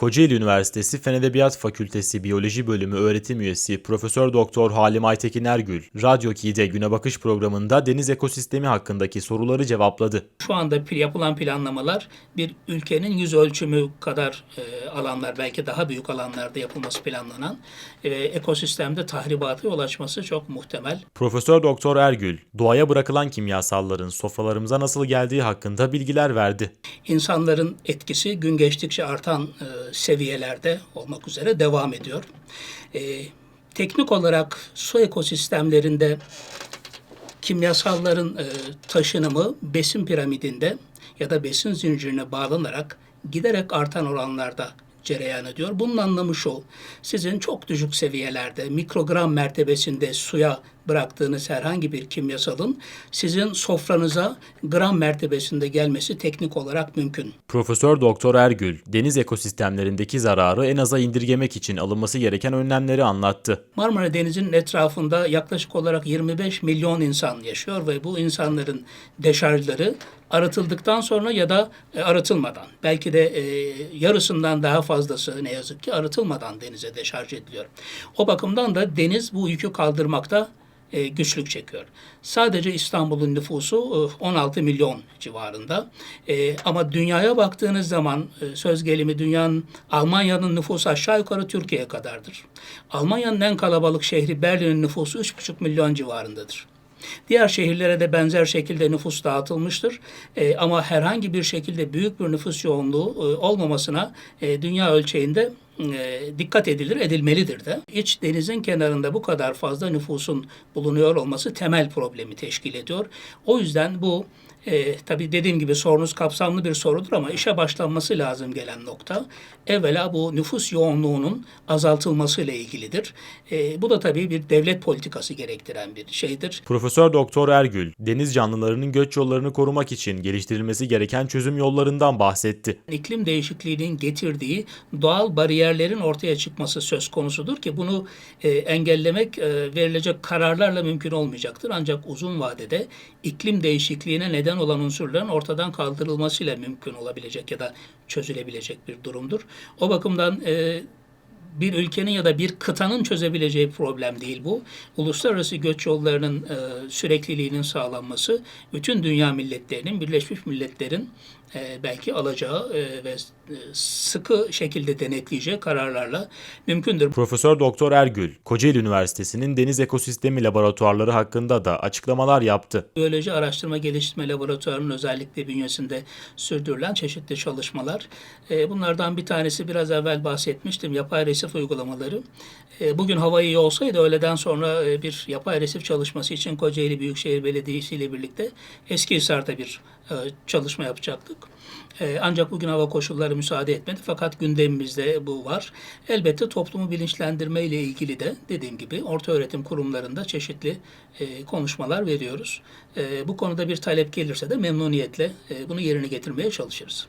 Kocaeli Üniversitesi Fen Edebiyat Fakültesi Biyoloji Bölümü öğretim üyesi Profesör Doktor Halim Aytekin Ergül, Radyo 2'de Güne Bakış programında deniz ekosistemi hakkındaki soruları cevapladı. Şu anda yapılan planlamalar bir ülkenin yüz ölçümü kadar e, alanlar, belki daha büyük alanlarda yapılması planlanan e, ekosistemde tahribata yol açması çok muhtemel. Profesör Doktor Ergül, doğaya bırakılan kimyasalların sofralarımıza nasıl geldiği hakkında bilgiler verdi. İnsanların etkisi gün geçtikçe artan e, seviyelerde olmak üzere devam ediyor. E, teknik olarak su ekosistemlerinde kimyasalların e, taşınımı besin piramidinde ya da besin zincirine bağlanarak giderek artan oranlarda cereyan ediyor. Bunun anlamı şu, sizin çok düşük seviyelerde mikrogram mertebesinde suya bıraktığınız herhangi bir kimyasalın sizin sofranıza gram mertebesinde gelmesi teknik olarak mümkün. Profesör Doktor Ergül, deniz ekosistemlerindeki zararı en aza indirgemek için alınması gereken önlemleri anlattı. Marmara Denizi'nin etrafında yaklaşık olarak 25 milyon insan yaşıyor ve bu insanların deşarjları arıtıldıktan sonra ya da e, arıtılmadan, belki de e, yarısından daha fazlası ne yazık ki arıtılmadan denize deşarj ediliyor. O bakımdan da deniz bu yükü kaldırmakta e, güçlük çekiyor. Sadece İstanbul'un nüfusu e, 16 milyon civarında. E, ama dünyaya baktığınız zaman e, söz gelimi dünyanın Almanya'nın nüfusu aşağı yukarı Türkiye kadardır. Almanya'nın en kalabalık şehri Berlin'in nüfusu 3,5 milyon civarındadır. Diğer şehirlere de benzer şekilde nüfus dağıtılmıştır. E, ama herhangi bir şekilde büyük bir nüfus yoğunluğu e, olmamasına e, dünya ölçeğinde e, dikkat edilir, edilmelidir de. İç denizin kenarında bu kadar fazla nüfusun bulunuyor olması temel problemi teşkil ediyor. O yüzden bu e, tabii dediğim gibi sorunuz kapsamlı bir sorudur ama işe başlanması lazım gelen nokta evvela bu nüfus yoğunluğunun azaltılması ile ilgilidir. E, bu da tabii bir devlet politikası gerektiren bir şeydir. Profesör Doktor Ergül, deniz canlılarının göç yollarını korumak için geliştirilmesi gereken çözüm yollarından bahsetti. İklim değişikliğinin getirdiği doğal bariyerlerin ortaya çıkması söz konusudur ki bunu e, engellemek e, verilecek kararlarla mümkün olmayacaktır. Ancak uzun vadede iklim değişikliğine neden olan unsurların ortadan kaldırılmasıyla mümkün olabilecek ya da çözülebilecek bir durumdur. O bakımdan e, bir ülkenin ya da bir kıtanın çözebileceği problem değil bu. Uluslararası göç yollarının e, sürekliliğinin sağlanması bütün dünya milletlerinin, Birleşmiş Milletler'in e, belki alacağı e, ve e, sıkı şekilde denetleyeceği kararlarla mümkündür. Profesör Doktor Ergül, Kocaeli Üniversitesi'nin deniz ekosistemi laboratuvarları hakkında da açıklamalar yaptı. Biyoloji Araştırma Geliştirme Laboratuvarı'nın özellikle bünyesinde sürdürülen çeşitli çalışmalar. E, Bunlardan bir tanesi biraz evvel bahsetmiştim, yapay resif uygulamaları. E, Bugün hava iyi olsaydı öğleden sonra e, bir yapay resif çalışması için Kocaeli Büyükşehir Belediyesi ile birlikte Eskihisar'da bir çalışma yapacaktık. E, Ancak bugün hava koşulları müsaade etmedi fakat gündemimizde bu var. Elbette toplumu bilinçlendirme ile ilgili de dediğim gibi orta öğretim kurumlarında çeşitli e, konuşmalar veriyoruz. E, Bu konuda bir talep gelirse de memnuniyetle e, bunu yerine getirmeye çalışırız.